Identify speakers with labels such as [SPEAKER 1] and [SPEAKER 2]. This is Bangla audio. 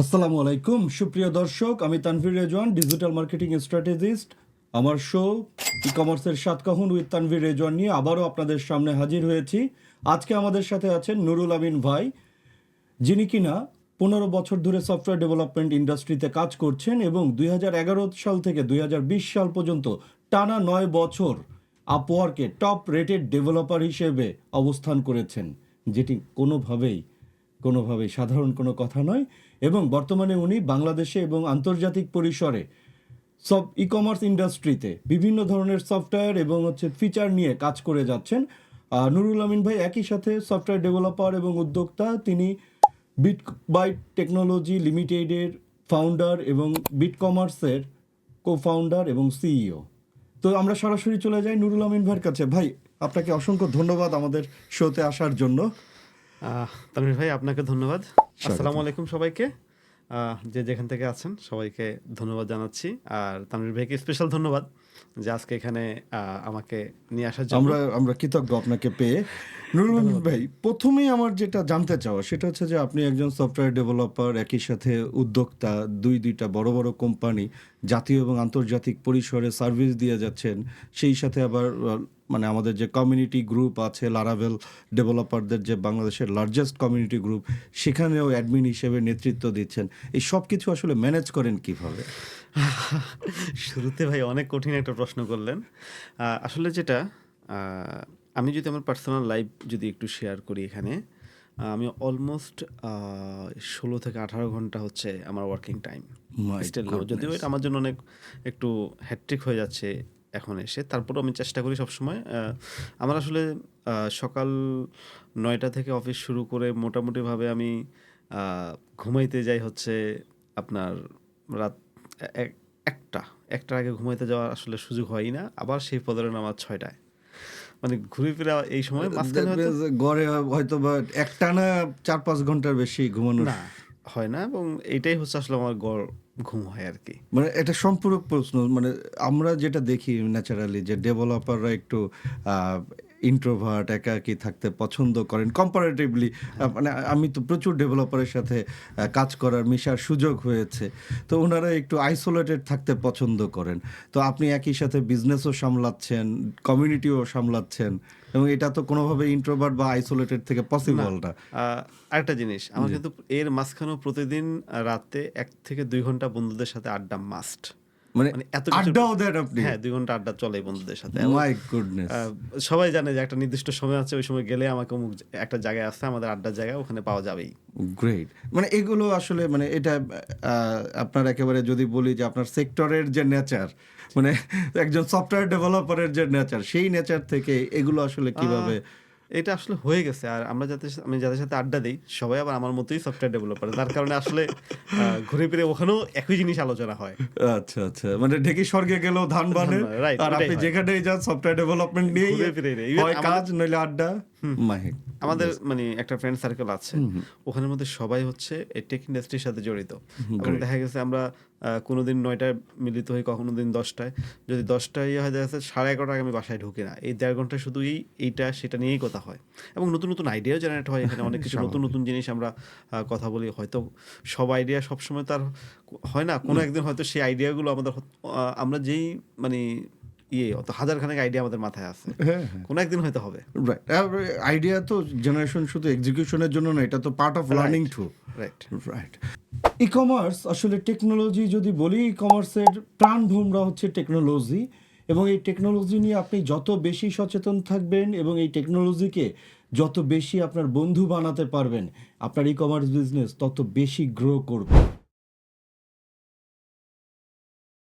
[SPEAKER 1] আসসালামু আলাইকুম, সুপ্রিয় দর্শক, আমি Tanvir Rezwan digital marketing strategist আমার শো ই কমার্সের সাতকাহুন উইথ তানভীর রেজওয়ান নিয়ে আবারও আপনাদের সামনে হাজির হয়েছি। আজকে আমাদের সাথে আছেন নুরুল আমিন ভাই, যিনি কিনা পনেরো বছর ধরে সফটওয়্যার ডেভেলপমেন্ট ইন্ডাস্ট্রিতে কাজ করছেন এবং দুই হাজার এগারো সাল থেকে দুই হাজার বিশ সাল পর্যন্ত টানা নয় বছর আপওয়ার্কে টপ রেটেড ডেভেলপার হিসেবে অবস্থান করেছেন, যেটি কোনোভাবেই কোনোভাবেই সাধারণ কোনো কথা নয়। এবং বর্তমানে উনি বাংলাদেশে এবং আন্তর্জাতিক পরিসরে সব ই কমার্স ইন্ডাস্ট্রিতে বিভিন্ন ধরনের সফটওয়্যার এবং হচ্ছে ফিচার নিয়ে কাজ করে যাচ্ছেন। আহ, নুরুল আমিন ভাই একই সাথে সফটওয়্যার ডেভেলপার এবং উদ্যোক্তা। তিনি বিট বাইট টেকনোলজি লিমিটেডের ফাউন্ডার এবং বিট কমার্সের কো ফাউন্ডার এবং সিইও তো আমরা সরাসরি চলে যাই নুরুল আমিন ভাইয়ের কাছে। ভাই আপনাকে অসংখ্য ধন্যবাদ আমাদের শোতে আসার জন্য।
[SPEAKER 2] তানভীর ভাই আপনাকে ধন্যবাদ। আসসালামু আলাইকুম সবাইকে। আহ, যে যেখান থেকে আছেন সবাইকে ধন্যবাদ জানাচ্ছি। আর তানভীর ভাইকে স্পেশাল ধন্যবাদ যে আজকে এখানে আহ, আমাকে নিয়ে আসার জন্য।
[SPEAKER 1] আমরা আমরা কৃতজ্ঞ আপনাকে পেয়ে। নুরুল ভাই প্রথমেই আমার যেটা জানতে চাওয়া সেটা হচ্ছে যে আপনি একজন সফটওয়্যার ডেভেলপার একই সাথে উদ্যোক্তা দুই দুইটা বড় বড় কোম্পানি জাতীয় এবং আন্তর্জাতিক পরিসরে সার্ভিস দিয়ে যাচ্ছেন। সেই সাথে আবার মানে আমাদের যে কমিউনিটি গ্রুপ আছে লারাভেল ডেভেলপারদের যে বাংলাদেশের লার্জেস্ট কমিউনিটি গ্রুপ সেখানেও অ্যাডমিন হিসেবে নেতৃত্ব দিচ্ছেন। এই সব কিছু আসলে ম্যানেজ করেন কীভাবে?
[SPEAKER 2] শুরুতে ভাই অনেক কঠিন একটা প্রশ্ন করলেন। আসলে যেটা আমি যদি আমার পার্সোনাল লাইফ যদি একটু শেয়ার করি এখানে আমি অলমোস্ট ষোলো থেকে আঠারো ঘণ্টা হচ্ছে আমার ওয়ার্কিং টাইম স্টিল যদিও এটা আমার জন্য অনেক একটু হ্যাট্রিক হয়ে যাচ্ছে এখন এসে। তারপরেও আমি চেষ্টা করি সবসময় আমার আসলে সকাল নয়টা থেকে অফিস শুরু করে মোটামুটিভাবে আমি ঘুমাইতে যাই হচ্ছে আপনার রাত এক- একটা একটার আগে ঘুমাইতে যাওয়ার আসলে সুযোগ হয়ই না। আবার সেই পদের নামাজ ছয়টায়। মানে ঘুরে ফিরে এই সময় মাঝখানে
[SPEAKER 1] গড়ে হয়তো বা একটানা চার পাঁচ ঘণ্টার বেশি ঘুমানো
[SPEAKER 2] না হয় না এবং এটাই হচ্ছে আসলে আমার গড় ঘুম হয় আর কি
[SPEAKER 1] মানে এটা সম্পূরক প্রশ্ন মানে আমরা যেটা দেখি ন্যাচারালি যে ডেভেলপাররা একটু ইন্ট্রোভার্ট একাকী থাকতে পছন্দ করেন। কম্পারেটিভলি মানে আমি তো প্রচুর ডেভেলপারের সাথে কাজ করার মিশার সুযোগ হয়েছে। তো ওনারা একটু আইসোলেটেড থাকতে পছন্দ করেন। তো আপনি একই সাথে বিজনেসও সামলাচ্ছেন কমিউনিটিও সামলাচ্ছেন এবং এটা তো কোনোভাবে ইন্ট্রোভার্ট বা আইসোলেটেড থেকে পসিবল না
[SPEAKER 2] আরেকটা জিনিস আমার কিন্তু এর মাঝখানেও প্রতিদিন রাতে এক থেকে দুই ঘণ্টা বন্ধুদের সাথে আড্ডা মাস্ট
[SPEAKER 1] মানে
[SPEAKER 2] মানে এত
[SPEAKER 1] আড্ডাও দেন আপনি।
[SPEAKER 2] হ্যাঁ দুই ঘণ্টা আড্ডা চলে বন্ধুদের সাথে।
[SPEAKER 1] মাই গুডনেস
[SPEAKER 2] সবাই জানে যে একটা নির্দিষ্ট সময় আছে ওই সময় গেলে আমাকে অমুক একটা জায়গায় আসছে আমাদের আড্ডার জায়গা ওখানে পাওয়া যাবেই।
[SPEAKER 1] গ্রেট মানে এগুলো আসলে মানে এটা আহ, আপনার একেবারে যদি বলি যে আপনার সেক্টরের যে নেচার মানে একজন সফটওয়্যার ডেভেলপারের যে নেচার সেই নেচার থেকে এগুলো আসলে কীভাবে
[SPEAKER 2] এটা আসলে হয়ে গেছে। আর আমরা যাতে আমি যাদের সাথে আড্ডা দিই সবাই আবার আমার মতোই সফটওয়্যার ডেভেলপার তার কারণে আসলে ঘুরে ফিরে ওখানেও একই জিনিস আলোচনা হয়।
[SPEAKER 1] আচ্ছা আচ্ছা। মানে ঢেকি স্বর্গে গেলেও ধান বানে। আর আপনি যেখানেই যান সফটওয়্যার ডেভেলপমেন্ট নিয়ে
[SPEAKER 2] ঘুরে ফিরে
[SPEAKER 1] কাজ নইলে আড্ডা। মাহিক
[SPEAKER 2] আমাদের মানে একটা ফ্রেন্ড সার্কেল আছে। ওখানের মধ্যে সবাই হচ্ছে এই টেক ইন্ডাস্ট্রির সাথে জড়িত। এবং দেখা গেছে আমরা কোনোদিন নয়টায় মিলিত হই কখনো দিন দশটায়। যদি দশটায় ইয়ে হয় দেখা যাচ্ছে সাড়ে এগারোটায় আমি বাসায় ঢুকি না। এই দেড় ঘণ্টা শুধু এই এইটা সেটা নিয়েই কথা হয়। এবং নতুন নতুন আইডিয়াও জেনারেট হয় এখানে। অনেক কিছু নতুন নতুন জিনিস আমরা কথা বলি। হয়তো সব আইডিয়া সবসময় তার হয় না। কোনো একদিন হয়তো সেই আইডিয়াগুলো আমাদের আমরা যেই মানে ইয়ে অত হাজার খানেক আইডিয়া আমাদের মাথায় আছে।
[SPEAKER 1] হ্যাঁ
[SPEAKER 2] কোনো একদিন হয়তো হবে।
[SPEAKER 1] আইডিয়া তো জেনারেশন শুধু এক্সিকিউশনের জন্য না এটা তো part of learning to
[SPEAKER 2] right
[SPEAKER 1] right e commerce আসলে টেকনোলজি যদি বলি ই কমার্সের প্রাণ ভোমরা হচ্ছে টেকনোলজি এবং এই টেকনোলজি নিয়ে আপনি যত বেশি সচেতন থাকবেন এবং এই টেকনোলজিকে যত বেশি আপনার বন্ধু বানাতে পারবেন আপনার ই কমার্স বিজনেস তত বেশি গ্রো করবে।